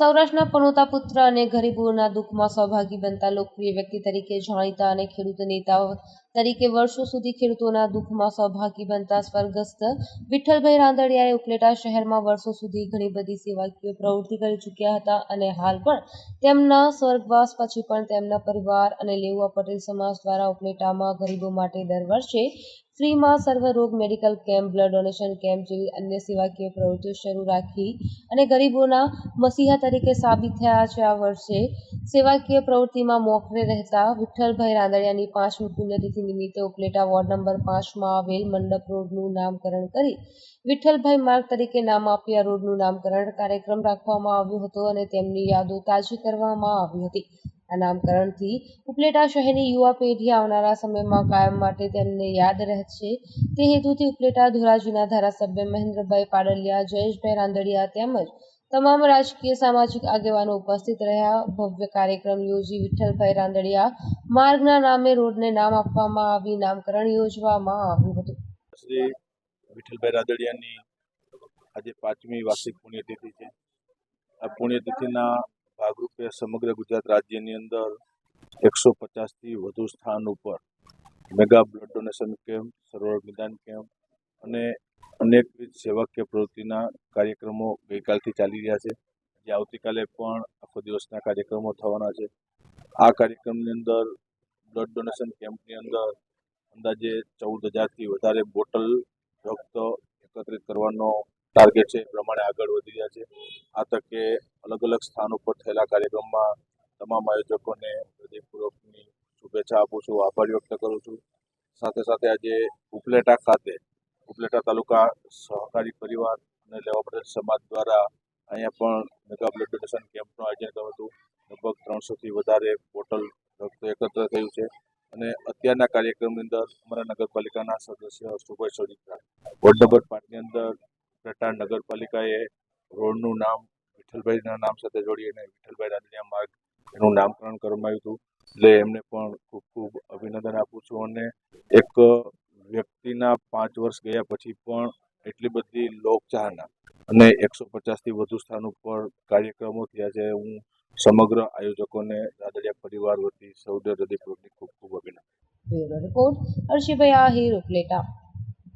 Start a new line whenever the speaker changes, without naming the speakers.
સૌરાષ્ટ્રના પનોતા પુત્ર અને ગરીબોના દુઃખમાં સહભાગી બનતા લોકપ્રિય વ્યક્તિ તરીકે જાણીતા અને ખેડૂત નેતા તરીકે વર્ષો સુધી ખેડૂતોના દુઃખમાં સહભાગી બનતા સ્વર્ગસ્થ વિઠ્ઠલભાઈ રાંદડિયાએ ઉપલેટા શહેરમાં વર્ષો સુધી ઘણી બધી સેવાકીય પ્રવૃત્તિ કરી ચૂક્યા હતા અને હાલ પણ તેમના સ્વર્ગવાસ પછી પણ તેમના પરિવાર અને લેવા પટેલ સમાજ દ્વારા ઉપલેટામાં ગરીબો માટે દર વર્ષે ફ્રીમાં સર્વરોગ medical camp, blood donation camp જેવી અન્ય સેવાકીય પ્રવૃત્તિઓ શરૂ રાખી અને ગરીબોના મસીહા તરીકે સાબિત થયા છે આ વર્ષે. સેવાકીય પ્રવૃત્તિમાં મોખરે રહેતા વિઠ્ઠલભાઈ રાંદડિયાની પાંચમી પુણ્યતિથિ નિમિત્તે ઉપલેટા વોર્ડ નંબર પાંચમાં આવેલ મંડપ રોડનું નામકરણ કરી વિઠ્ઠલભાઈ માર્ગ તરીકે નામ આપી આ રોડનું નામકરણ કાર્યક્રમ રાખવામાં આવ્યો હતો અને તેમની યાદો તાજી કરવામાં આવી હતી. આ ઉપલેટા શહેરની યુવા પેઢી આવનારા સમયમાં કાયમ માટે તેમને યાદ રહેશે. તે હેતુથી ઉપલેટા ધોરાજીના ધારાસભ્ય મહેન્દ્રભાઈ પાડલિયા, જયેશભાઈ રાંદડિયા તેમજ તમામ રાજકીય સામાજિક આગેવાનો ઉપસ્થિત રહ્યા. ભવ્ય કાર્યક્રમ યોજી વિઠ્ઠલભાઈ રાંદડિયા માર્ગના નામે રોડને નામ આપવામાં આવી, નામકરણ યોજવામાં આવ્યું હતું.
શ્રી વિઠ્ઠલભાઈ રાદડિયાની આજે પાંચમી વાર્ષિક પુણ્યતિથિ છે. આ પુણ્યતિથિના ભાગરૂપે સમગ્ર ગુજરાત રાજ્યની અંદર એકસો પચાસથી વધુ સ્થાન ઉપર મેગા બ્લડ ડોનેશન કેમ્પ, સરોવર નિદાન કેમ્પ અને અનેકવિધ સેવાકીય પ્રવૃત્તિના કાર્યક્રમો ગઈકાલથી ચાલી રહ્યા છે. જે આવતીકાલે પણ આખો દિવસના કાર્યક્રમો થવાના છે. આ કાર્યક્રમની અંદર બ્લડ ડોનેશન કેમ્પની અંદર અંદાજે ચૌદ હજારથી વધારે બોટલ રક્ત એકત્રિત કરવાનો ટાર્ગેટ છે, એ પ્રમાણે આગળ વધી રહ્યા છે. આ તકે અલગ અલગ સ્થાન ઉપર થયેલા કાર્યક્રમમાં તમામ આયોજકોને હૃદયપૂર્વકની શુભેચ્છા આપું છું, આભાર વ્યક્ત કરું છું. સાથે સાથે આજે ઉપલેટા ખાતે, ઉપલેટા તાલુકા સહકારી પરિવાર અને લેવા પટેલ સમાજ દ્વારા અહીંયા પણ મેગા બ્લડ ડોનેશન કેમ્પનું આયોજન કર્યું હતું. લગભગ ત્રણસોથી વધારે બોટલ રક્ત એકત્ર થયું છે. અને અત્યારના કાર્યક્રમની અંદર અમારા નગરપાલિકાના સદસ્ય સુભાષ સોડિકા વોર્ડ નંબર પાંચની અંદર પેટા નગરપાલિકાએ રોડનું નામ વિઠ્ઠલભાઈના નામ સાથે જોડી અને વિઠ્ઠલભાઈ રાંદડિયા માર્ગ એનું નામકરણ કરવામાં આવ્યું હતું. એટલે એમને પણ ખૂબ ખૂબ અભિનંદન આપું છું અને એક વ્યક્તિના પાંચ વર્ષ ગયા પછી પણ એટલી બધી લોકચાહના અને એકસો પચાસથી વધુ સ્થાન ઉપર કાર્યક્રમો થયા છે. હું સમગ્ર આયોજકોને રાદડિયા પરિવાર વતી સૌને હૃદયપૂર્વકની ખૂબ ખૂબ અભિનંદન.
રિપોર્ટ હર્ષિભાઈ આહિર ઉપલેટા.